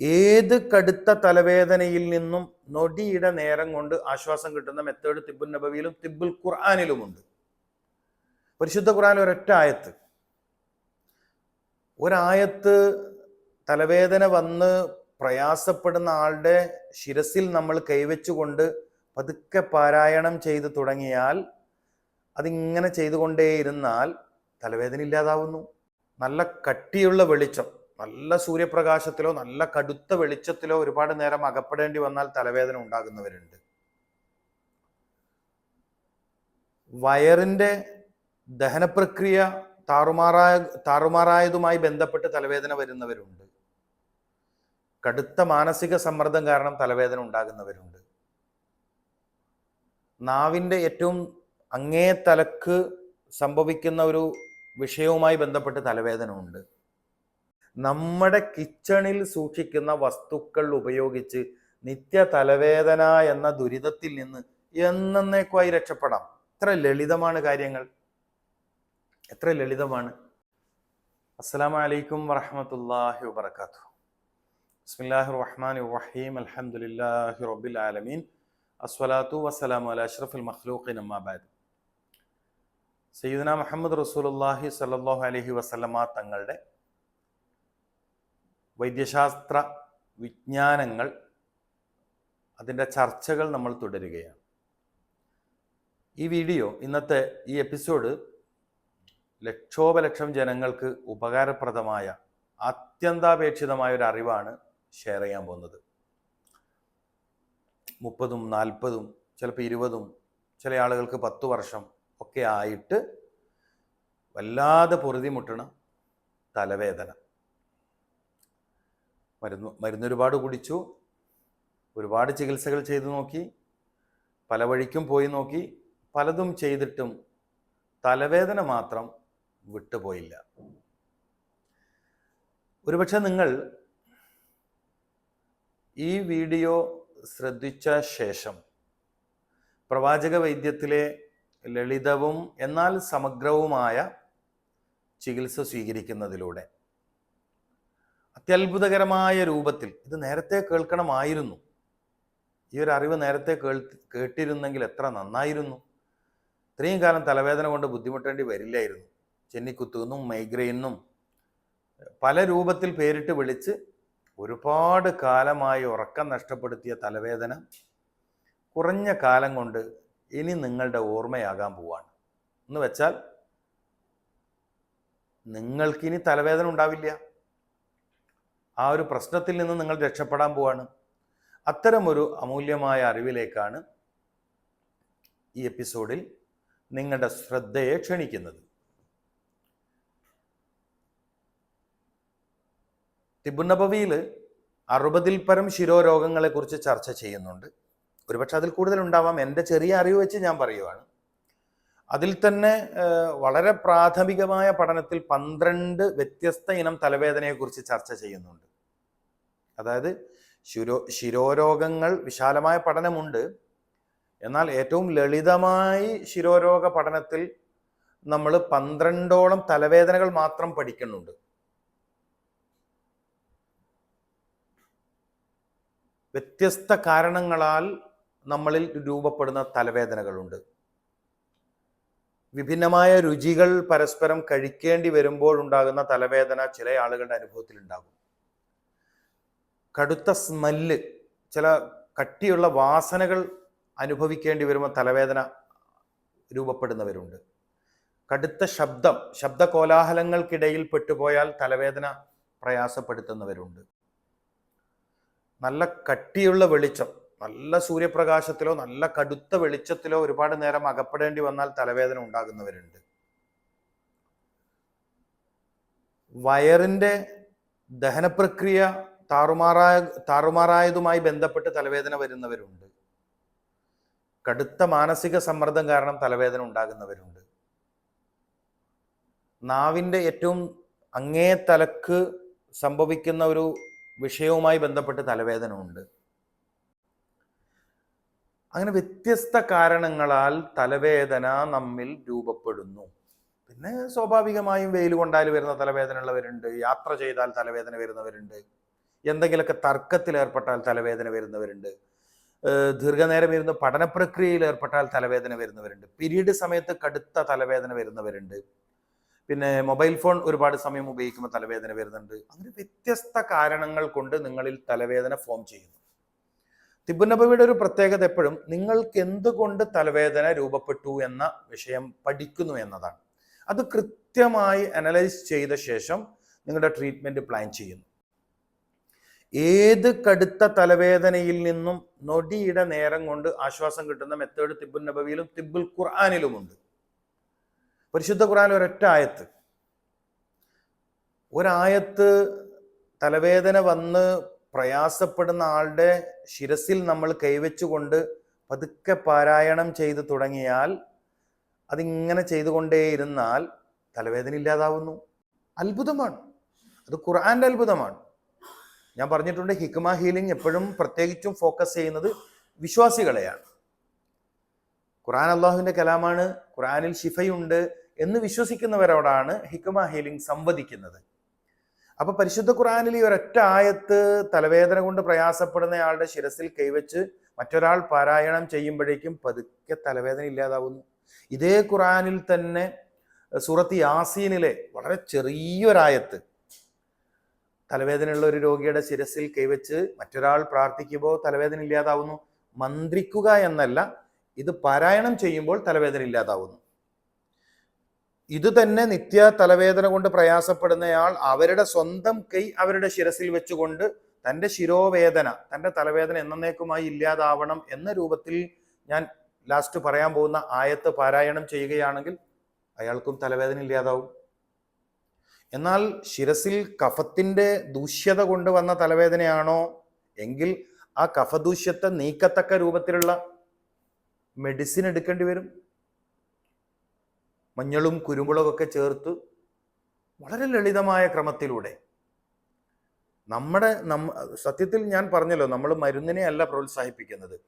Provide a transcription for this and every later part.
ഏത് കടുത്ത തലവേദനയിൽ നിന്നും നൊടിയുടെ നേരം കൊണ്ട് ആശ്വാസം കിട്ടുന്ന മെത്തേഡ് തിബുൽ നബവിയിലും തിബുൽ ഖുർആാനിലുമുണ്ട്. പരിശുദ്ധ ഖുർആൻ ഒരൊറ്റ ആയത്ത്. ഒരായത്ത് തലവേദന വന്ന് പ്രയാസപ്പെടുന്ന ആളുടെ ശിരസിൽ നമ്മൾ കൈവച്ചുകൊണ്ട് പതുക്കെ പാരായണം ചെയ്ത് തുടങ്ങിയാൽ അതിങ്ങനെ ചെയ്തുകൊണ്ടേയിരുന്നാൽ തലവേദന ഇല്ലാതാവുന്നു. നല്ല കട്ടിയുള്ള വെളിച്ചം. നല്ല സൂര്യപ്രകാശത്തിലോ നല്ല കടുത്ത വെളിച്ചത്തിലോ ഒരുപാട് നേരം അകപ്പെടേണ്ടി വന്നാൽ തലവേദന ഉണ്ടാകുന്നവരുണ്ട്. വയറിന്റെ ദഹനപ്രക്രിയ താറുമാറായ താറുമാറായതുമായി ബന്ധപ്പെട്ട് തലവേദന വരുന്നവരുണ്ട്. കടുത്ത മാനസിക സമ്മർദ്ദം കാരണം തലവേദന ഉണ്ടാകുന്നവരുണ്ട്. നാവിന്റെ ഏറ്റവും അങ്ങേ തലക്ക് സംഭവിക്കുന്ന ഒരു വിഷയവുമായി ബന്ധപ്പെട്ട് തലവേദന ഉണ്ട് നമ്മുടെ കിച്ചണിൽ സൂക്ഷിക്കുന്ന വസ്തുക്കൾ ഉപയോഗിച്ച് നിത്യ തലവേദന എന്ന ദുരിതത്തിൽ നിന്ന് എന്നേക്കുമായി രക്ഷപ്പെടാം. എത്ര ലളിതമാണ് കാര്യങ്ങൾ. എത്ര ലളിതമാണ്. അസ്സലാമു അലൈക്കും വറഹമത്തല്ലാഹി വബർക്കാത്തു ബിസ്മില്ലാഹിർ റഹ്മാനിർ റഹീം. അൽഹംദുലില്ലാഹി റബ്ബിൽ ആലമീൻ. അസ്വലാത്തു വസ്സലാമു അല അഷ്റഫുൽ മഖ്ലൂഖിൻ അമ്മാബാദ് സയ്യിദ്ന മുഹമ്മദ് റസൂലുള്ളാഹി സല്ലാഹു അലഹി വസല്ലമ തങ്ങളുടെ വൈദ്യശാസ്ത്ര വിജ്ഞാനങ്ങൾ അതിന്റെ ചർച്ചകൾ നമ്മൾ തുടരുകയാണ്. ഈ വീഡിയോ ഇന്നത്തെ ഈ എപ്പിസോഡ് ലക്ഷോപലക്ഷം ജനങ്ങൾക്ക് ഉപകാരപ്രദമായ അത്യന്താപേക്ഷിതമായ ഒരു അറിവാണ് ഷെയർ ചെയ്യാൻ പോകുന്നത്. മുപ്പതും നാൽപ്പതും ചിലപ്പോൾ ഇരുപതും ചില ആളുകൾക്ക് പത്ത് വർഷം ഒക്കെ ആയിട്ട് വല്ലാതെ പൊറുതിമുട്ടണ തലവേദന. മരുന്ന് മരുന്ന് ഒരുപാട് കുടിച്ചു. ഒരുപാട് ചികിത്സകൾ ചെയ്തു നോക്കി. പല വഴിക്കും പോയി നോക്കി. പലതും ചെയ്തിട്ടും തലവേദന മാത്രം വിട്ടുപോയില്ല. ഒരുപക്ഷെ നിങ്ങൾ ഈ വീഡിയോ ശ്രദ്ധിച്ച ശേഷം പ്രവാചക വൈദ്യത്തിലെ ലളിതവും എന്നാൽ സമഗ്രവുമായ ചികിത്സ സ്വീകരിക്കുന്നതിലൂടെ അത്യത്ഭുതകരമായ രൂപത്തിൽ ഇത് നേരത്തെ കേൾക്കണമായിരുന്നു. ഈ ഒരു അറിവ് നേരത്തെ കേൾ കേട്ടിരുന്നെങ്കിൽ എത്ര നന്നായിരുന്നു. ഇത്രയും കാലം തലവേദന കൊണ്ട് ബുദ്ധിമുട്ടേണ്ടി വരില്ലായിരുന്നു. ചെന്നിക്കുത്തുന്നും മൈഗ്രെയിനും പല രൂപത്തിൽ പേരിട്ട് വിളിച്ച് ഒരുപാട് കാലമായി ഉറക്കം നഷ്ടപ്പെടുത്തിയ തലവേദന കുറഞ്ഞ കാലം കൊണ്ട് ഇനി നിങ്ങളുടെ ഓർമ്മയാകാൻ പോവാണ്. എന്ന് വെച്ചാൽ നിങ്ങൾക്കിനി തലവേദന ഉണ്ടാവില്ല. ആ ഒരു പ്രശ്നത്തിൽ നിന്ന് നിങ്ങൾ രക്ഷപ്പെടാൻ പോവാണ്. അത്തരമൊരു അമൂല്യമായ അറിവിലേക്കാണ് ഈ എപ്പിസോഡിൽ നിങ്ങളുടെ ശ്രദ്ധയെ ക്ഷണിക്കുന്നത്. തിബുനബവിയിൽ അറുപതിൽ പരം ശിരോരോഗങ്ങളെക്കുറിച്ച് ചർച്ച ചെയ്യുന്നുണ്ട്. ഒരുപക്ഷെ അതിൽ കൂടുതൽ ഉണ്ടാവാം എന്റെ ചെറിയ അറിവ് വെച്ച് ഞാൻ പറയുവാണ്. അതിൽ തന്നെ വളരെ പ്രാഥമികമായ പഠനത്തിൽ പന്ത്രണ്ട് വ്യത്യസ്ത ഇനം തലവേദനയെക്കുറിച്ച് ചർച്ച ചെയ്യുന്നുണ്ട്. അതായത് ശിരോ ശിരോരോഗങ്ങൾ വിശാലമായ പഠനമുണ്ട്. എന്നാൽ ഏറ്റവും ലളിതമായി ശിരോരോഗ പഠനത്തിൽ നമ്മൾ പന്ത്രണ്ടോളം തലവേദനകൾ മാത്രം പഠിക്കുന്നുണ്ട്. വ്യത്യസ്ത കാരണങ്ങളാൽ നമ്മളിൽ രൂപപ്പെടുന്ന തലവേദനകളുണ്ട്. വിഭിന്നമായ രുചികൾ പരസ്പരം കഴിക്കേണ്ടി വരുമ്പോൾ ഉണ്ടാകുന്ന തലവേദന ചില ആളുകളുടെ അനുഭവത്തിൽ ഉണ്ടാകും കടുത്ത സ്മെല്ല് ചില കട്ടിയുള്ള വാസനകൾ അനുഭവിക്കേണ്ടി വരുമ്പോൾ തലവേദന രൂപപ്പെടുന്നവരുണ്ട്. കടുത്ത ശബ്ദം ശബ്ദ കോലാഹലങ്ങൾക്കിടയിൽ പെട്ടുപോയാൽ തലവേദന പ്രയാസപ്പെടുത്തുന്നവരുണ്ട്. നല്ല കട്ടിയുള്ള വെളിച്ചം നല്ല സൂര്യപ്രകാശത്തിലോ നല്ല കടുത്ത വെളിച്ചത്തിലോ ഒരുപാട് നേരം അകപ്പെടേണ്ടി വന്നാൽ തലവേദന ഉണ്ടാകുന്നവരുണ്ട്. വയറിന്റെ ദഹനപ്രക്രിയ താറുമാറായ താറുമാറായതുമായി ബന്ധപ്പെട്ട് തലവേദന വരുന്നവരുണ്ട്. കടുത്ത മാനസിക സമ്മർദ്ദം കാരണം തലവേദന ഉണ്ടാകുന്നവരുണ്ട്. നാവിന്റെ ഏറ്റവും അങ്ങേ തലക്ക് സംഭവിക്കുന്ന ഒരു വിഷയവുമായി ബന്ധപ്പെട്ട് തലവേദന ഉണ്ട് അങ്ങനെ വ്യത്യസ്ത കാരണങ്ങളാൽ തലവേദന നമ്മിൽ രൂപപ്പെടുന്നു. പിന്നെ സ്വാഭാവികമായും വെയിൽ കൊണ്ടാൽ വരുന്ന തലവേദന ഉള്ളവരുണ്ട് യാത്ര ചെയ്താൽ തലവേദന വരുന്നവരുണ്ട്. എന്തെങ്കിലുമൊക്കെ തർക്കത്തിൽ ഏർപ്പെട്ടാൽ തലവേദന വരുന്നവരുണ്ട്. ദീർഘനേരം ഇരുന്ന് പഠന പ്രക്രിയയിൽ ഏർപ്പെട്ടാൽ തലവേദന വരുന്നവരുണ്ട്. പിരീഡ് സമയത്ത് കടുത്ത തലവേദന വരുന്നവരുണ്ട്. പിന്നെ മൊബൈൽ ഫോൺ ഒരുപാട് സമയം ഉപയോഗിക്കുമ്പോൾ തലവേദന വരുന്നുണ്ട്. അങ്ങനെ വ്യത്യസ്ത കാരണങ്ങൾ കൊണ്ട് നിങ്ങളിൽ തലവേദന ഫോം ചെയ്യുന്നു. തിബുനബിയുടെ ഒരു പ്രത്യേകത എപ്പോഴും നിങ്ങൾക്ക് എന്തുകൊണ്ട് തലവേദന രൂപപ്പെട്ടു എന്ന വിഷയം പഠിക്കുന്നു എന്നതാണ്. അത് കൃത്യമായി അനലൈസ് ചെയ്ത ശേഷം നിങ്ങളുടെ ട്രീറ്റ്മെന്റ് പ്ലാൻ ചെയ്യുന്നു. ഏത് കടുത്ത തലവേദനയിൽ നിന്നും നൊടിയുടെ നേരം കൊണ്ട് ആശ്വാസം കിട്ടുന്ന മെത്തേഡ് തിബുൽ നബവിയിലും തിബുൽ ഖുർആാനിലുമുണ്ട്. പരിശുദ്ധ ഖുർആാൻ ഒരൊറ്റ ആയത്ത്. ഒരായത്ത് തലവേദന വന്ന് പ്രയാസപ്പെടുന്ന ആളുടെ ശിരസിൽ നമ്മൾ കൈവച്ചുകൊണ്ട് പതുക്കെ പാരായണം ചെയ്തു തുടങ്ങിയാൽ അതിങ്ങനെ ചെയ്തുകൊണ്ടേയിരുന്നാൽ തലവേദന ഇല്ലാതാവുന്നു. അത്ഭുതമാണ്. അത് ഖുർആന്റെ അത്ഭുതമാണ്. ഞാൻ പറഞ്ഞിട്ടുണ്ട് ഹിക്മ ഹീലിംഗ് എപ്പോഴും പ്രത്യേകിച്ചും ഫോക്കസ് ചെയ്യുന്നത് വിശ്വാസികളെയാണ്. ഖുറാൻ അള്ളാഹുവിന്റെ കലാമാണ് ഖുറാനിൽ ശിഫയുണ്ട് എന്ന് വിശ്വസിക്കുന്നവരോടാണ് ഹിക്മ ഹീലിംഗ് സംവദിക്കുന്നത്. അപ്പൊ പരിശുദ്ധ ഖുറാനിൽ ഈ ഒരൊറ്റ ആയത്ത് തലവേദന കൊണ്ട് പ്രയാസപ്പെടുന്നയാളുടെ ശിരസിൽ കൈവച്ച് മറ്റൊരാൾ പാരായണം ചെയ്യുമ്പോഴേക്കും പതുക്കെ തലവേദന ഇല്ലാതാവുന്നു. ഇതേ ഖുറാനിൽ തന്നെ സൂറത്ത് യാസീനിലെ വളരെ ചെറിയൊരായത്ത് തലവേദനയുള്ള ഒരു രോഗിയുടെ ശിരസിൽ കൈവച്ച് മറ്റൊരാൾ പ്രാർത്ഥിക്കുമ്പോൾ തലവേദന ഇല്ലാതാവുന്നു. മന്ത്രിക്കുക എന്നല്ല ഇത് പാരായണം ചെയ്യുമ്പോൾ തലവേദന ഇല്ലാതാവുന്നു. ഇത് തന്നെ നിത്യ തലവേദന കൊണ്ട് പ്രയാസപ്പെടുന്നയാൾ അവരുടെ സ്വന്തം കൈ അവരുടെ ശിരസിൽ വെച്ചുകൊണ്ട് തന്റെ ശിരോവേദന തന്റെ തലവേദന എന്നേക്കുമായി ഇല്ലാതാവണം എന്ന രൂപത്തിൽ ഞാൻ ലാസ്റ്റ് പറയാൻ പോകുന്ന ആയത്ത് പാരായണം ചെയ്യുകയാണെങ്കിൽ അയാൾക്കും തലവേദന ഇല്ലാതാവും. എന്നാൽ ശിരസിൽ കഫത്തിന്റെ ദൂഷ്യത കൊണ്ടുവന്ന തലവേദനയാണോ? എങ്കിൽ ആ കഫദൂഷ്യത്തെ നീക്കത്തക്ക രൂപത്തിലുള്ള മെഡിസിൻ എടുക്കേണ്ടി വരും. മഞ്ഞളും കുരുമുളകൊക്കെ ചേർത്ത് വളരെ ലളിതമായ ക്രമത്തിലൂടെ. നമ്മുടെ നമ്മ സത്യത്തിൽ ഞാൻ പറഞ്ഞല്ലോ നമ്മൾ മരുന്നിനെ അല്ല പ്രോത്സാഹിപ്പിക്കുന്നത്.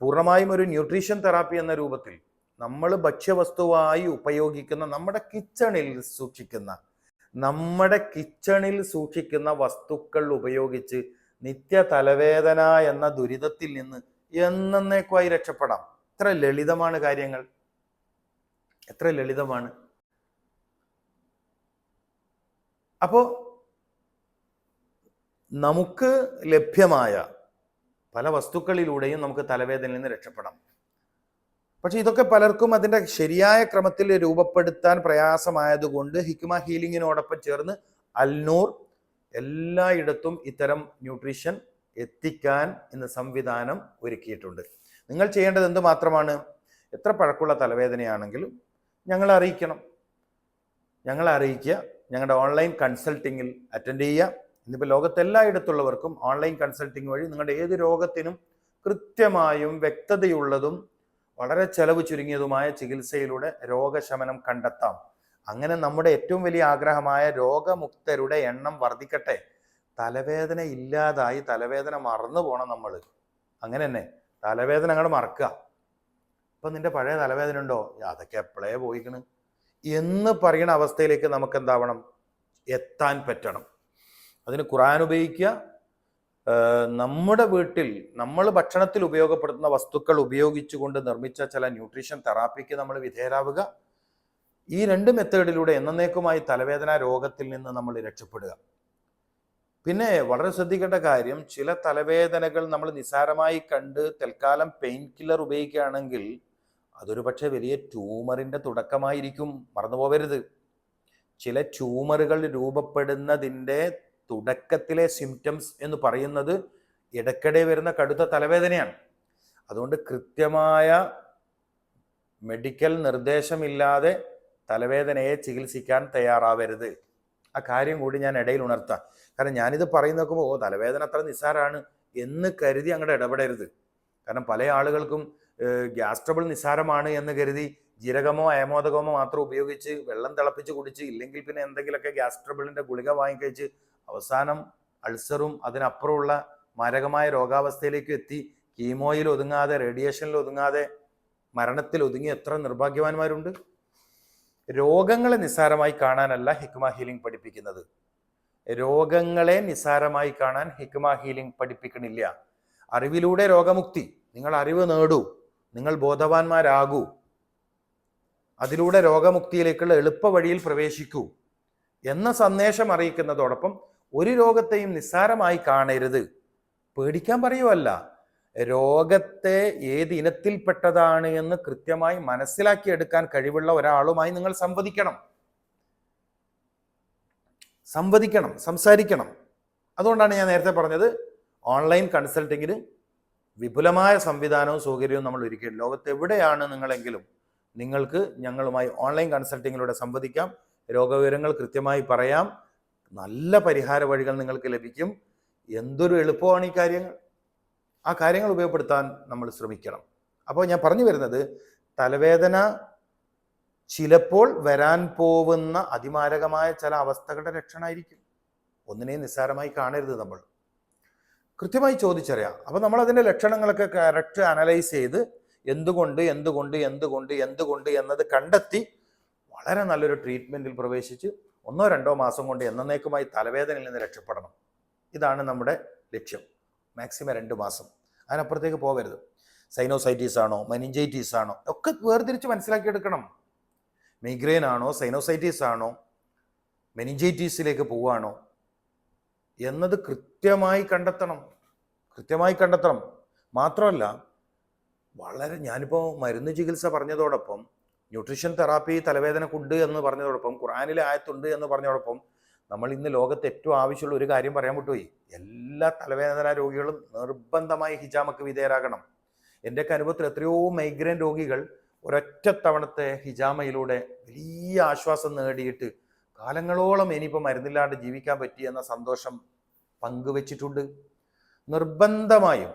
പൂർണമായും ഒരു ന്യൂട്രീഷൻ തെറാപ്പി എന്ന രൂപത്തിൽ നമ്മൾ ഭക്ഷ്യവസ്തുവായി ഉപയോഗിക്കുന്ന നമ്മുടെ കിച്ചണിൽ സൂക്ഷിക്കുന്ന നമ്മുടെ കിച്ചണിൽ സൂക്ഷിക്കുന്ന വസ്തുക്കൾ ഉപയോഗിച്ച് നിത്യ തലവേദന എന്ന ദുരിതത്തിൽ നിന്ന് എന്നേക്കുമായി രക്ഷപ്പെടാം. എത്ര ലളിതമാണ് കാര്യങ്ങൾ. എത്ര ലളിതമാണ്. അപ്പോ നമുക്ക് ലഭ്യമായ പല വസ്തുക്കളിലൂടെയും നമുക്ക് തലവേദനയിൽ നിന്ന് രക്ഷപ്പെടാം. പക്ഷെ ഇതൊക്കെ പലർക്കും അതിന്റെ ശരിയായ ക്രമത്തിൽ രൂപപ്പെടുത്താൻ പ്രയാസമായതുകൊണ്ട് ഹിക്മ ഹീലിങ്ങിനോടൊപ്പം ചേർന്ന് അൽനൂർ എല്ലായിടത്തും ഇത്തരം ന്യൂട്രീഷൻ എത്തിക്കാൻ ഇന്ന് സംവിധാനം ഒരുക്കിയിട്ടുണ്ട്. നിങ്ങൾ ചെയ്യേണ്ടത് എന്ത് മാത്രമാണ് എത്ര പഴക്കുള്ള തലവേദനയാണെങ്കിലും ഞങ്ങളെ അറിയിക്കണം. ഞങ്ങളെ അറിയിക്കുക. ഞങ്ങളുടെ ഓൺലൈൻ കൺസൾട്ടിങ്ങിൽ അറ്റൻഡ് ചെയ്യുക. ഇന്നിപ്പോൾ ലോകത്തെല്ലായിടത്തുള്ളവർക്കും ഓൺലൈൻ കൺസൾട്ടിങ് വഴി നിങ്ങളുടെ ഏത് രോഗത്തിനും കൃത്യമായും വ്യക്തതയുള്ളതും വളരെ ചെലവ് ചുരുങ്ങിയതുമായ ചികിത്സയിലൂടെ രോഗശമനം കണ്ടെത്താം. അങ്ങനെ നമ്മുടെ ഏറ്റവും വലിയ ആഗ്രഹമായ രോഗമുക്തരുടെ എണ്ണം വർദ്ധിക്കട്ടെ. തലവേദന ഇല്ലാതായി തലവേദന മറന്നു പോണം നമ്മൾ അങ്ങനെ തന്നെ തലവേദന അങ്ങോട്ട് മറക്കുക. ഇപ്പം നിന്റെ പഴയ തലവേദന ഉണ്ടോ? അതൊക്കെ എപ്പോഴേ പോയിക്കണ്? എന്ന് പറയുന്ന അവസ്ഥയിലേക്ക് നമുക്ക് എന്താവണം? എത്താൻ പറ്റണം. അതിന് ഖുറാൻ ഉപയോഗിക്കുക നമ്മുടെ വീട്ടിൽ നമ്മൾ ഭക്ഷണത്തിൽ ഉപയോഗപ്പെടുത്തുന്ന വസ്തുക്കൾ ഉപയോഗിച്ചുകൊണ്ട് നിർമ്മിച്ച ചില ന്യൂട്രീഷൻ തെറാപ്പിക്ക് നമ്മൾ വിധേയരാവുക. ഈ രണ്ട് മെത്തേഡിലൂടെ എന്നേക്കുമായി തലവേദന രോഗത്തിൽ നിന്ന് നമ്മൾ രക്ഷപ്പെടുക. പിന്നെ വളരെ ശ്രദ്ധിക്കേണ്ട കാര്യം ചില തലവേദനകൾ നമ്മൾ നിസ്സാരമായി കണ്ട് തൽക്കാലം പെയിൻ കില്ലർ ഉപയോഗിക്കുകയാണെങ്കിൽ അതൊരു പക്ഷേ വലിയ ട്യൂമറിന്റെ തുടക്കമായിരിക്കും. മറന്നു പോവരുത് ചില ട്യൂമറുകൾ രൂപപ്പെടുന്നതിന്റെ തുടക്കത്തിലെ സിംറ്റംസ് എന്ന് പറയുന്നത് ഇടയ്ക്കിടെ വരുന്ന കടുത്ത തലവേദനയാണ്. അതുകൊണ്ട് കൃത്യമായ മെഡിക്കൽ നിർദ്ദേശമില്ലാതെ തലവേദനയെ ചികിത്സിക്കാൻ തയ്യാറാവരുത്. ആ കാര്യം കൂടി ഞാൻ ഇടയിൽ ഉണർത്താം. കാരണം ഞാനിത് പറയുന്ന നോക്കുമ്പോൾ ഓ തലവേദന അത്ര നിസ്സാരമാണ് എന്ന് കരുതി അങ്ങോട്ട് ഇടപെടരുത്. കാരണം പല ആളുകൾക്കും ഗ്യാസ് ട്രബിൾ നിസ്സാരമാണ് എന്ന് കരുതി ജീരകമോ അയമോദകമോ മാത്രം ഉപയോഗിച്ച് വെള്ളം തിളപ്പിച്ച് കുടിച്ച് ഇല്ലെങ്കിൽ പിന്നെ എന്തെങ്കിലുമൊക്കെ ഗ്യാസ് ട്രബിളിന്റെ ഗുളിക വാങ്ങിക്കഴിച്ച് അവസാനം അൾസറും അതിനപ്പുറമുള്ള മാരകമായ രോഗാവസ്ഥയിലേക്ക് എത്തി. കീമോയിൽ ഒതുങ്ങാതെ റേഡിയേഷനിൽ ഒതുങ്ങാതെ മരണത്തിൽ ഒതുങ്ങി എത്ര നിർഭാഗ്യവാന്മാരുണ്ട്? രോഗങ്ങളെ നിസ്സാരമായി കാണാനല്ല ഹിക്മ ഹീലിംഗ് പഠിപ്പിക്കുന്നത്. രോഗങ്ങളെ നിസ്സാരമായി കാണാൻ ഹിക്മ ഹീലിംഗ് പഠിപ്പിക്കണില്ല. അറിവിലൂടെ രോഗമുക്തി. നിങ്ങൾ അറിവ് നേടൂ. നിങ്ങൾ ബോധവാന്മാരാകൂ. അതിലൂടെ രോഗമുക്തിയിലേക്കുള്ള എളുപ്പ വഴിയിൽ പ്രവേശിക്കൂ. എന്ന സന്ദേശം അറിയിക്കുന്നതോടൊപ്പം ഒരു രോഗത്തെയും നിസ്സാരമായി കാണരുത്. പേടിക്കാൻ പറയുമല്ല രോഗത്തെ ഏത് ഇനത്തിൽപ്പെട്ടതാണ് എന്ന് കൃത്യമായി മനസ്സിലാക്കിയെടുക്കാൻ കഴിവുള്ള ഒരാളുമായി നിങ്ങൾ സംവദിക്കണം. സംവദിക്കണം സംസാരിക്കണം. അതുകൊണ്ടാണ് ഞാൻ നേരത്തെ പറഞ്ഞത് ഓൺലൈൻ കൺസൾട്ടിങ്ങിന് വിപുലമായ സംവിധാനവും സൗകര്യവും നമ്മൾ ഒരുക്കിയിട്ടുണ്ട് ലോകത്ത് എവിടെയാണ് നിങ്ങളെങ്കിലും നിങ്ങൾക്ക് ഞങ്ങളുമായി ഓൺലൈൻ കൺസൾട്ടിങ്ങിലൂടെ സംവദിക്കാം. രോഗവിവരങ്ങൾ കൃത്യമായി പറയാം. നല്ല പരിഹാര വഴികൾ നിങ്ങൾക്ക് ലഭിക്കും. എന്തൊരു എളുപ്പമാണ് ഈ കാര്യങ്ങൾ. ആ കാര്യങ്ങൾ ഉപയോഗപ്പെടുത്താൻ നമ്മൾ ശ്രമിക്കണം. അപ്പോൾ ഞാൻ പറഞ്ഞു വരുന്നത് തലവേദന ചിലപ്പോൾ വരാൻ പോവുന്ന അതിമാരകമായ ചില അവസ്ഥകളുടെ ലക്ഷണമായിരിക്കും. ഒന്നിനെയും നിസ്സാരമായി കാണരുത് നമ്മൾ. കൃത്യമായി ചോദിച്ചറിയാം. അപ്പോൾ നമ്മൾ അതിന്റെ ലക്ഷണങ്ങളൊക്കെ കറക്റ്റ് അനലൈസ് ചെയ്ത് എന്തുകൊണ്ട് എന്തുകൊണ്ട് എന്തുകൊണ്ട് എന്തുകൊണ്ട് എന്നത് കണ്ടെത്തി വളരെ നല്ലൊരു ട്രീറ്റ്മെന്റിൽ പ്രവേശിച്ച് ഒന്നോ രണ്ടോ മാസം കൊണ്ട് എന്നേക്കുമായി തലവേദനയിൽ നിന്ന് രക്ഷപ്പെടണം. ഇതാണ് നമ്മുടെ ലക്ഷ്യം. മാക്സിമം രണ്ട് മാസം. അതിനപ്പുറത്തേക്ക് പോകരുത്. സൈനോസൈറ്റീസ് ആണോ മെനിഞ്ചൈറ്റീസ് ആണോ ഒക്കെ വേർതിരിച്ച് മനസ്സിലാക്കിയെടുക്കണം. മൈഗ്രെയിൻ ആണോ സൈനോസൈറ്റീസ് ആണോ മെനിഞ്ചൈറ്റീസിലേക്ക് പോവുകയാണോ എന്നത് കൃത്യമായി കണ്ടെത്തണം. കൃത്യമായി കണ്ടെത്തണം. മാത്രമല്ല വളരെ ഞാനിപ്പോൾ മരുന്ന് ചികിത്സ പറഞ്ഞതോടൊപ്പം ന്യൂട്രീഷൻ തെറാപ്പി തലവേദനക്കുണ്ട് എന്ന് പറഞ്ഞതോടൊപ്പം ഖുറാനിലെ ആയത്തുണ്ട് എന്ന് പറഞ്ഞതോടൊപ്പം നമ്മൾ ഇന്ന് ലോകത്ത് ഏറ്റവും ആവശ്യമുള്ള ഒരു കാര്യം പറയാൻ വിട്ടുപോയി. എല്ലാ തലവേദന രോഗികളും നിർബന്ധമായി ഹിജാമക്ക് വിധേയരാകണം. എന്റെയൊക്കെ അനുഭവത്തിൽ എത്രയോ മൈഗ്രെയിൻ രോഗികൾ ഒരൊറ്റ തവണത്തെ ഹിജാമയിലൂടെ വലിയ ആശ്വാസം നേടിയിട്ട് കാലങ്ങളോളം ഇനിയിപ്പോൾ മരുന്നില്ലാണ്ട് ജീവിക്കാൻ പറ്റി എന്ന സന്തോഷം പങ്കുവച്ചിട്ടുണ്ട്. നിർബന്ധമായും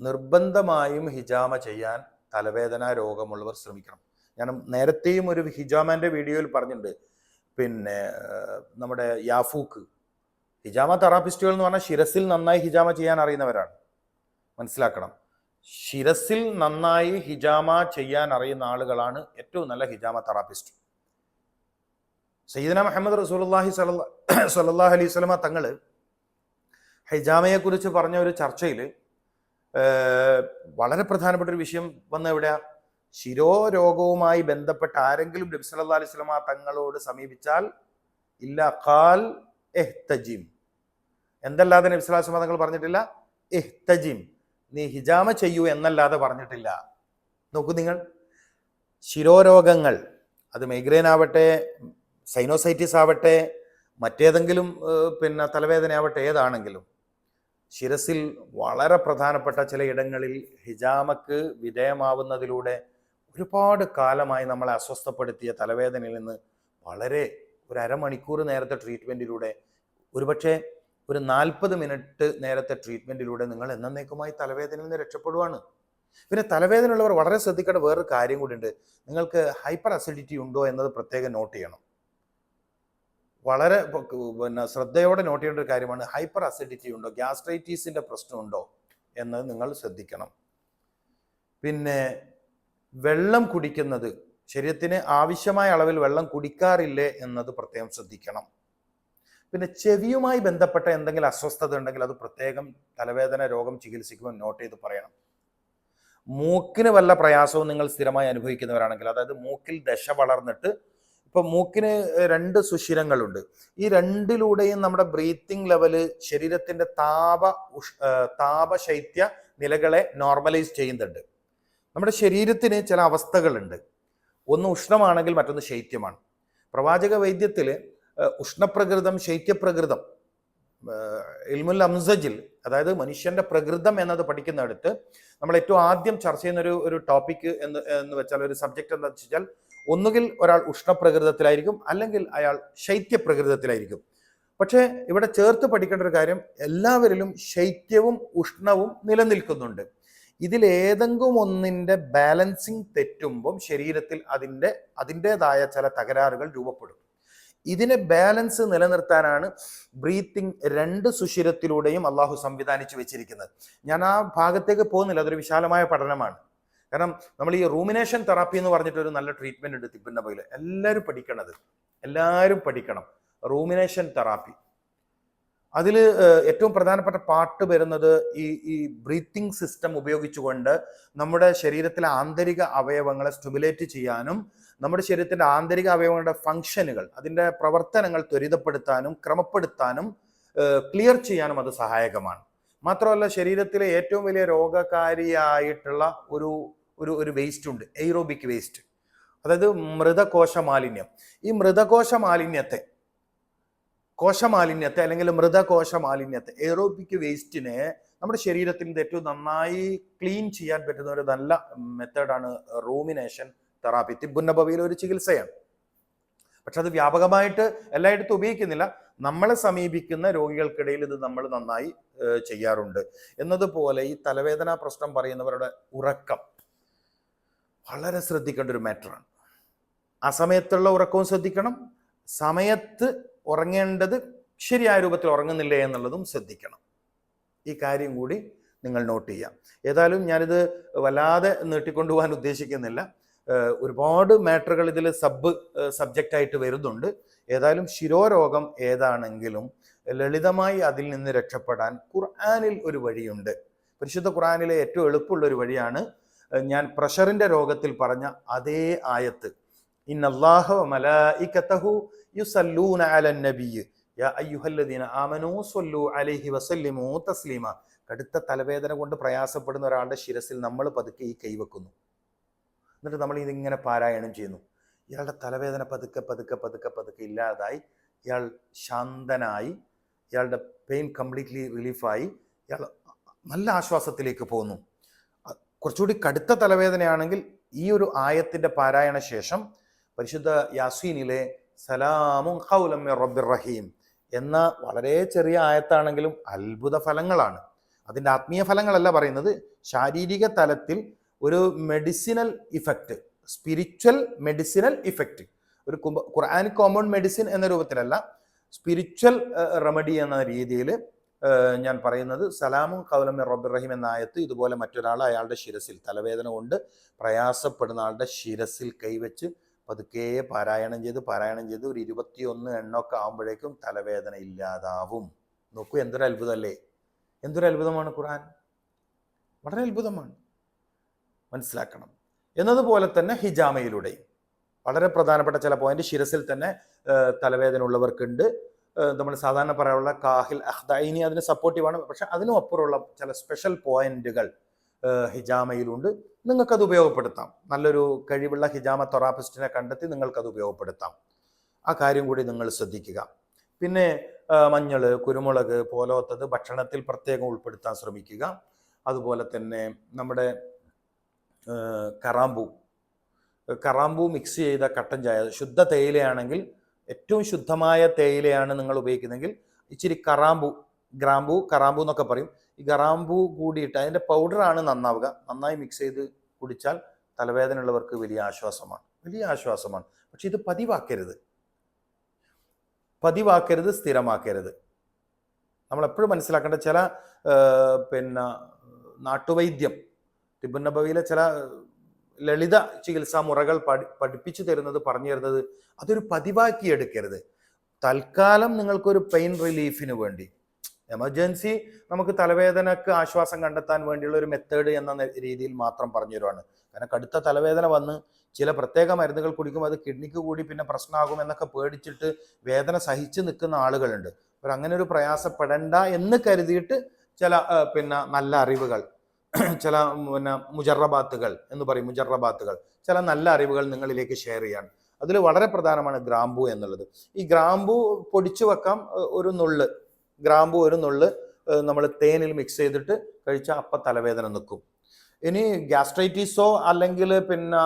നിർബന്ധമായും ഹിജാമ ചെയ്യാൻ തലവേദന രോഗമുള്ളവർ ശ്രമിക്കണം. ഞാൻ നേരത്തെയും ഒരു ഹിജാമാന്റെ വീഡിയോയിൽ പറഞ്ഞിട്ടുണ്ട്. പിന്നെ നമ്മുടെ യാഫൂക്ക്. ഹിജാമ തെറാപ്പിസ്റ്റുകൾ എന്ന് പറഞ്ഞാൽ ശിരസിൽ നന്നായി ഹിജാമ ചെയ്യാൻ അറിയുന്നവരാണ്. മനസ്സിലാക്കണം. ശിരസിൽ നന്നായി ഹിജാമ ചെയ്യാൻ അറിയുന്ന ആളുകളാണ് ഏറ്റവും നല്ല ഹിജാമ തെറാപ്പിസ്റ്റ്. സയ്യിദന മുഹമ്മദ് റസൂലി സലല്ലാഹ് അലൈഹി സ്വലമ തങ്ങൾ ഹിജാമയെ കുറിച്ച് പറഞ്ഞ ഒരു ചർച്ചയിൽ വളരെ പ്രധാനപ്പെട്ട ഒരു വിഷയം വന്ന എവിടെയാ? ശിരോരോഗവുമായി ബന്ധപ്പെട്ട ആരെങ്കിലും നബി സല്ലല്ലാഹു അലൈഹി വസല്ലമ തങ്ങളോട് സമീപിച്ചാൽ ഇല്ല ഖാൽ എഹ്തജിം എന്തല്ലാതെ നബി അലൈഹി തങ്ങൾ പറഞ്ഞിട്ടില്ല? എഹ്തജിം നീ ഹിജാമ ചെയ്യൂ എന്നല്ലാതെ പറഞ്ഞിട്ടില്ല. നോക്കൂ നിങ്ങൾ. ശിരോരോഗങ്ങൾ അത് മൈഗ്രെയിൻ ആവട്ടെ സൈനോസൈറ്റിസ് ആവട്ടെ മറ്റേതെങ്കിലും പിന്നെ തലവേദന ആവട്ടെ ഏതാണെങ്കിലും ശിരസിൽ വളരെ പ്രധാനപ്പെട്ട ചില ഇടങ്ങളിൽ ഹിജാമക്ക് വിധേയമാവുന്നതിലൂടെ ഒരുപാട് കാലമായി നമ്മളെ അസ്വസ്ഥപ്പെടുത്തിയ തലവേദനയിൽ നിന്ന് വളരെ ഒരു അരമണിക്കൂർ നേരത്തെ ട്രീറ്റ്മെന്റിലൂടെ ഒരുപക്ഷെ ഒരു നാൽപ്പത് മിനിറ്റ് നേരത്തെ ട്രീറ്റ്മെന്റിലൂടെ നിങ്ങൾ എന്നേക്കുമായി തലവേദനയിൽ നിന്ന് രക്ഷപ്പെടുവാണ്. പിന്നെ തലവേദന ഉള്ളവർ വളരെ ശ്രദ്ധിക്കേണ്ട വേറൊരു കാര്യം കൂടി ഉണ്ട് നിങ്ങൾക്ക് ഹൈപ്പർ അസിഡിറ്റി ഉണ്ടോ എന്നത് പ്രത്യേകം നോട്ട് ചെയ്യണം. വളരെ പിന്നെ ശ്രദ്ധയോടെ നോട്ട് ചെയ്യേണ്ട ഒരു കാര്യമാണ് ഹൈപ്പർ അസിഡിറ്റി ഉണ്ടോ ഗ്യാസ്ട്രൈറ്റീസിന്റെ പ്രശ്നമുണ്ടോ എന്നത് നിങ്ങൾ ശ്രദ്ധിക്കണം. പിന്നെ വെള്ളം കുടിക്കുന്നത്. ശരീരത്തിന് ആവശ്യമായ അളവിൽ വെള്ളം കുടിക്കാറില്ലേ എന്നത് പ്രത്യേകം ശ്രദ്ധിക്കണം. പിന്നെ ചെവിയുമായി ബന്ധപ്പെട്ട എന്തെങ്കിലും അസ്വസ്ഥത ഉണ്ടെങ്കിൽ അത് പ്രത്യേകം തലവേദന രോഗം ചികിത്സിക്കുമ്പോൾ നോട്ട് ചെയ്ത് പറയണം. മൂക്കിന് വല്ല പ്രയാസവും നിങ്ങൾ സ്ഥിരമായി അനുഭവിക്കുന്നവരാണെങ്കിൽ അതായത് മൂക്കിൽ ദശ വളർന്നിട്ട് ഇപ്പൊ മൂക്കിന് രണ്ട് സുഷിരങ്ങളുണ്ട്. ഈ രണ്ടിലൂടെയും നമ്മുടെ ബ്രീത്തിങ് ലെവൽ ശരീരത്തിന്റെ താപ താപശൈത്യ നിലകളെ നോർമലൈസ് ചെയ്യുന്നുണ്ട്. നമ്മുടെ ശരീരത്തിന് ചില അവസ്ഥകളുണ്ട്. ഒന്ന് ഉഷ്ണമാണെങ്കിൽ മറ്റൊന്ന് ശൈത്യമാണ്. പ്രവാചക വൈദ്യത്തിൽ ഉഷ്ണപ്രകൃതം ശൈത്യപ്രകൃതം ഇൽമുൽ അംസജിൽ അതായത് മനുഷ്യന്റെ പ്രകൃതം എന്നത് പഠിക്കുന്നിടത്ത് നമ്മൾ ഏറ്റവും ആദ്യം ചർച്ച ചെയ്യുന്ന ഒരു ഒരു ടോപ്പിക് എന്ന് എന്ന് വെച്ചാൽ ഒരു സബ്ജക്റ്റ് എന്താ വെച്ചാൽ ഒന്നുകിൽ ഒരാൾ ഉഷ്ണപ്രകൃതത്തിലായിരിക്കും അല്ലെങ്കിൽ അയാൾ ശൈത്യപ്രകൃതത്തിലായിരിക്കും. പക്ഷേ ഇവിടെ ചേർത്ത് പഠിക്കേണ്ട ഒരു കാര്യം എല്ലാവരിലും ശൈത്യവും ഉഷ്ണവും നിലനിൽക്കുന്നുണ്ട്. ഇതിൽ ഒന്നിന്റെ ബാലൻസിങ് തെറ്റുമ്പം ശരീരത്തിൽ അതിന്റെ അതിന്റേതായ ചില തകരാറുകൾ രൂപപ്പെടും. ഇതിനെ ബാലൻസ് നിലനിർത്താനാണ് ബ്രീത്തിങ് രണ്ട് സുഷിരത്തിലൂടെയും അള്ളാഹു സംവിധാനിച്ചു വെച്ചിരിക്കുന്നത്. ഞാൻ ആ ഭാഗത്തേക്ക് പോകുന്നില്ല അതൊരു വിശാലമായ പഠനമാണ്. കാരണം നമ്മൾ ഈ റൂമിനേഷൻ തെറാപ്പി എന്ന് പറഞ്ഞിട്ട് ഒരു നല്ല ട്രീറ്റ്മെന്റ് ഉണ്ട് തിപ്പിന്റെ ബോയിൽ എല്ലാവരും പഠിക്കണത്. എല്ലാവരും പഠിക്കണം. Rumination therapy. അതിൽ ഏറ്റവും പ്രധാനപ്പെട്ട പാട്ട് വരുന്നത് ഈ ഈ ബ്രീത്തിങ് സിസ്റ്റം ഉപയോഗിച്ചുകൊണ്ട് നമ്മുടെ ശരീരത്തിലെ ആന്തരിക അവയവങ്ങളെ സ്റ്റിമുലേറ്റ് ചെയ്യാനും നമ്മുടെ ശരീരത്തിന്റെ ആന്തരിക അവയവങ്ങളുടെ ഫംഗ്ഷനുകൾ അതിന്റെ പ്രവർത്തനങ്ങൾ ത്വരിതപ്പെടുത്താനും ക്രമപ്പെടുത്താനും ക്ലിയർ ചെയ്യാനും അത് സഹായകമാണ്. മാത്രമല്ല ശരീരത്തിലെ ഏറ്റവും വലിയ രോഗകാരിയായിട്ടുള്ള ഒരു ഒരു ഒരു വേസ്റ്റ് ഉണ്ട് എയ്റോബിക് വേസ്റ്റ് അതായത് മൃതകോശ മാലിന്യം ഈ മൃതകോശ മാലിന്യത്തെ കോശമാലിന്യത്തെ അല്ലെങ്കിൽ മൃതകോശ മാലിന്യത്തെ എറോബിക് വേസ്റ്റിനെ നമ്മുടെ ശരീരത്തിന്റെ ഏറ്റവും നന്നായി ക്ലീൻ ചെയ്യാൻ പറ്റുന്ന ഒരു നല്ല മെത്തേഡാണ് റൂമിനേഷൻ തെറാപ്പി തിബുന്നഭവിയിൽ ഒരു ചികിത്സയാണ്. പക്ഷെ അത് വ്യാപകമായിട്ട് എല്ലായിടത്തും ഉപയോഗിക്കുന്നില്ല. നമ്മളെ സമീപിക്കുന്ന രോഗികൾക്കിടയിൽ ഇത് നമ്മൾ നന്നായി ചെയ്യാറുണ്ട്. എന്നതുപോലെ ഈ തലവേദന പ്രശ്നം പറയുന്നവരുടെ ഉറക്കം വളരെ ശ്രദ്ധിക്കേണ്ട ഒരു മാറ്ററാണ് ആ സമയത്തുള്ള ഉറക്കവും ശ്രദ്ധിക്കണം. സമയത്ത് ഉറങ്ങേണ്ടത് ശരിയായ രൂപത്തിൽ ഉറങ്ങുന്നില്ലേ എന്നുള്ളതും ശ്രദ്ധിക്കണം. ഈ കാര്യം കൂടി നിങ്ങൾ നോട്ട് ചെയ്യാം ഏതായാലും ഞാനിത് വല്ലാതെ നീട്ടിക്കൊണ്ടുപോകാൻ ഉദ്ദേശിക്കുന്നില്ല. ഒരുപാട് മാറ്ററുകൾ ഇതിൽ സബ് സബ്ജക്റ്റ് ആയിട്ട് വരുന്നുണ്ട്. ഏതായാലും ശിരോരോഗം ഏതാണെങ്കിലും ലളിതമായി അതിൽ നിന്ന് രക്ഷപ്പെടാൻ ഖുർആാനിൽ ഒരു വഴിയുണ്ട്. പരിശുദ്ധ ഖുർആാനിലെ ഏറ്റവും എളുപ്പമുള്ള ഒരു വഴിയാണ് ഞാൻ പ്രഷറിന്റെ രോഗത്തിൽ പറഞ്ഞ അതേ ആയത്ത് കടുത്ത തലവേദന കൊണ്ട് പ്രയാസപ്പെടുന്ന ഒരാളുടെ ശിരസിൽ നമ്മൾ പതുക്കെ ഈ കൈവെക്കുന്നു എന്നിട്ട് നമ്മൾ ഇതിങ്ങനെ പാരായണം ചെയ്യുന്നു. ഇയാളുടെ തലവേദന പതുക്കെ പതുക്കെ പതുക്കെ പതുക്കെ ഇല്ലാതായി. ഇയാൾ ശാന്തനായി. ഇയാളുടെ പെയിൻ കംപ്ലീറ്റ്ലി റിലീഫായി. ഇയാൾ നല്ല ആശ്വാസത്തിലേക്ക് പോകുന്നു. കുറച്ചുകൂടി കടുത്ത തലവേദനയാണെങ്കിൽ ഈ ഒരു ആയത്തിന്റെ പാരായണ ശേഷം പരിശുദ്ധ യാസീനിലെ സലാമും ഖൗലം മിർ റബ്ബിർ റഹീം എന്ന വളരെ ചെറിയ ആയത്താണെങ്കിലും അത്ഭുത ഫലങ്ങളാണ്. അതിന്റെ ആത്മീയ ഫലങ്ങളല്ല പറയുന്നത് ശാരീരിക തലത്തിൽ ഒരു medicinal effect spiritual medicinal effect ഒരു ഖുർആൻ കോമൺ മെഡിസിൻ എന്ന രൂപത്തിലല്ല സ്പിരിച്വൽ റെമഡി എന്ന രീതിയിൽ ഞാൻ പറയുന്നത് സലാമും റബ്ബിർ റഹീം എന്ന ആയത്ത് ഇതുപോലെ മറ്റൊരാൾ അയാളുടെ ശിരസിൽ തലവേദന കൊണ്ട് പ്രയാസപ്പെടുന്ന ആളുടെ ശിരസിൽ കൈവച്ച് പതുക്കെ പാരായണം ചെയ്ത് പാരായണം ചെയ്ത്. ഒരു ഇരുപത്തിയൊന്ന് എണ്ണൊക്കെ ആകുമ്പോഴേക്കും തലവേദന ഇല്ലാതാവും. നോക്കൂ എന്തൊരു അത്ഭുതമല്ലേ? എന്തൊരു അത്ഭുതമാണ് ഖുർആൻ? വളരെ അത്ഭുതമാണ്. മനസ്സിലാക്കണം. എന്നതുപോലെ തന്നെ ഹിജാമയിലൂടെയും വളരെ പ്രധാനപ്പെട്ട ചില പോയിന്റ് ശിരസിൽ തന്നെ തലവേദന ഉള്ളവർക്കുണ്ട്. നമ്മൾ സാധാരണ പറയാനുള്ള കാഹിൽ അഹ്ദൈനി അതിന് സപ്പോർട്ടീവാണ് പക്ഷെ അതിനും അപ്പുറമുള്ള ചില സ്പെഷ്യൽ പോയിന്റുകൾ ഹിജാമയിലുണ്ട്. നിങ്ങൾക്കത് ഉപയോഗപ്പെടുത്താം. നല്ലൊരു കഴിവുള്ള ഹിജാമ തൊറാപ്പിസ്റ്റിനെ കണ്ടെത്തി നിങ്ങൾക്കത് ഉപയോഗപ്പെടുത്താം. ആ കാര്യം കൂടി നിങ്ങൾ ശ്രദ്ധിക്കുക. പിന്നെ മഞ്ഞൾ കുരുമുളക് പോലോത്തത് ഭക്ഷണത്തിൽ പ്രത്യേകം ഉൾപ്പെടുത്താൻ ശ്രമിക്കുക. അതുപോലെ തന്നെ നമ്മുടെ കറാമ്പൂ. കറാമ്പൂ മിക്സ് ചെയ്ത കട്ടൻ ചായ ശുദ്ധ തേയിലയാണെങ്കിൽ ഏറ്റവും ശുദ്ധമായ തേയിലയാണ് നിങ്ങൾ ഉപയോഗിക്കുന്നതെങ്കിൽ ഇച്ചിരി കറാമ്പൂ ഗ്രാമ്പൂ കറാമ്പൂ എന്നൊക്കെ പറയും. ഈ ഗറാമ്പൂ കൂടിയിട്ട് അതിന്റെ പൗഡറാണ് നന്നാവുക. നന്നായി മിക്സ് ചെയ്ത് കുടിച്ചാൽ തലവേദന ഉള്ളവർക്ക് വലിയ ആശ്വാസമാണ്. വലിയ ആശ്വാസമാണ്. പക്ഷെ ഇത് പതിവാക്കരുത്. പതിവാക്കരുത് സ്ഥിരമാക്കരുത്. നമ്മൾ എപ്പോഴും മനസ്സിലാക്കേണ്ട ചില പിന്നെ നാട്ടുവൈദ്യം തിബുന്നബവിയിലെ ചില ലളിത ചികിത്സാ മുറകൾ പഠി പഠിപ്പിച്ചു തരുന്നത് പറഞ്ഞു തരുന്നത് അതൊരു പതിവാക്കി എടുക്കരുത്. തൽക്കാലം നിങ്ങൾക്കൊരു പെയിൻ റിലീഫിന് വേണ്ടി. എമർജൻസി നമുക്ക് തലവേദനക്ക് ആശ്വാസം കണ്ടെത്താൻ വേണ്ടിയുള്ള ഒരു മെത്തേഡ് എന്ന രീതിയിൽ മാത്രം പറഞ്ഞു തരുവാണ് കാരണം കടുത്ത തലവേദന വന്ന് ചില പ്രത്യേക മരുന്നുകൾ കുടിക്കുമ്പോൾ അത് കിഡ്നിക്ക് കൂടി പിന്നെ പ്രശ്നമാകും എന്നൊക്കെ പേടിച്ചിട്ട് വേദന സഹിച്ചു നിൽക്കുന്ന ആളുകളുണ്ട്. അപ്പോൾ അങ്ങനെ ഒരു പ്രയാസപ്പെടണ്ട എന്ന് കരുതിയിട്ട് ചില പിന്നെ നല്ല അറിവുകൾ ചില പിന്നെ മുജറബാത്തുകൾ എന്ന് പറയും മുജറബാത്തുകൾ. ചില നല്ല അറിവുകൾ നിങ്ങളിലേക്ക് ഷെയർ ചെയ്യാണ്. അതിൽ വളരെ പ്രധാനമാണ് ഗ്രാമ്പു എന്നുള്ളത്. ഈ ഗ്രാമ്പു പൊടിച്ചു വെക്കാം ഒരു നുള്ള്. ഗ്രാമ്പു ഒരു നുള്ള് നമ്മൾ തേനിൽ മിക്സ് ചെയ്തിട്ട് കഴിച്ചാൽ അപ്പം തലവേദന നിൽക്കും. ഇനി ഗ്യാസ്ട്രൈറ്റീസോ അല്ലെങ്കിൽ പിന്നെ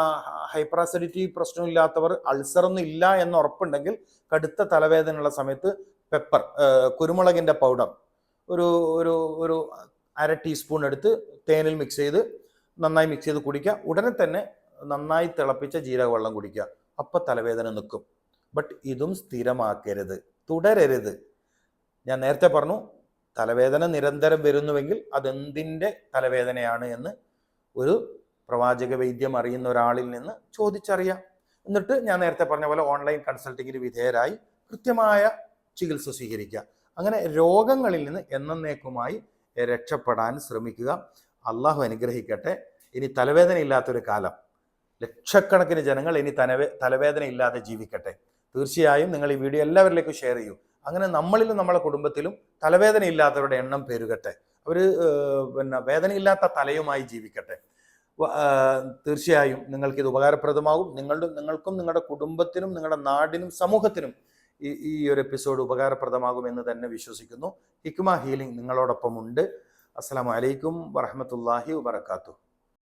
ഹൈപ്പർ അസിഡിറ്റി പ്രശ്നമില്ലാത്തവർ അൾസറൊന്നും ഇല്ല എന്ന് ഉറപ്പുണ്ടെങ്കിൽ കടുത്ത തലവേദനയുള്ള സമയത്ത് പെപ്പർ കുരുമുളകിന്റെ പൗഡർ ഒരു ഒരു ഒരു അര ടീസ്പൂൺ എടുത്ത് തേനിൽ മിക്സ് ചെയ്ത് നന്നായി മിക്സ് ചെയ്ത് കുടിക്കുക. ഉടനെ തന്നെ നന്നായി തിളപ്പിച്ച ജീരക വെള്ളം കുടിക്കുക. അപ്പം തലവേദന നിൽക്കും. ബട്ട് ഇതും സ്ഥിരമാക്കരുത്. തുടരരുത്. ഞാൻ നേരത്തെ പറഞ്ഞു തലവേദന നിരന്തരം വരുന്നുവെങ്കിൽ അതെന്തിന്റെ തലവേദനയാണ് എന്ന് ഒരു പ്രവാചക വൈദ്യം അറിയുന്ന ഒരാളിൽ നിന്ന് ചോദിച്ചറിയാം. എന്നിട്ട് ഞാൻ നേരത്തെ പറഞ്ഞ പോലെ ഓൺലൈൻ കൺസൾട്ടിങ്ങിന് വിധേയരായി കൃത്യമായ ചികിത്സ സ്വീകരിക്കുക. അങ്ങനെ രോഗങ്ങളിൽ നിന്ന് എന്നേക്കുമായി രക്ഷപ്പെടാൻ ശ്രമിക്കുക. അള്ളാഹു അനുഗ്രഹിക്കട്ടെ. ഇനി തലവേദന ഇല്ലാത്തൊരു കാലം. ലക്ഷക്കണക്കിന് ജനങ്ങൾ ഇനി തലവേ തലവേദന ഇല്ലാതെ ജീവിക്കട്ടെ. തീർച്ചയായും നിങ്ങൾ ഈ വീഡിയോ എല്ലാവരിലേക്കും ഷെയർ ചെയ്യൂ. അങ്ങനെ നമ്മളിലും നമ്മളെ കുടുംബത്തിലും തലവേദന ഇല്ലാത്തവരുടെ എണ്ണം പെരുകട്ടെ. അവർ പിന്നെ വേദനയില്ലാത്ത തലയുമായി ജീവിക്കട്ടെ. തീർച്ചയായും നിങ്ങൾക്ക് ഇത് ഉപകാരപ്രദമാകും. നിങ്ങളുടെ നിങ്ങൾക്കും നിങ്ങളുടെ കുടുംബത്തിനും നിങ്ങളുടെ നാടിനും സമൂഹത്തിനും ഈ ഈ ഒരു എപ്പിസോഡ് ഉപകാരപ്രദമാകുമെന്ന് തന്നെ വിശ്വസിക്കുന്നു. ഹിക്മ ഹീലിംഗ് നിങ്ങളോടൊപ്പം ഉണ്ട് അസ്സലാമു അലൈക്കും വറഹമത്തല്ലാഹി വബർക്കാത്തു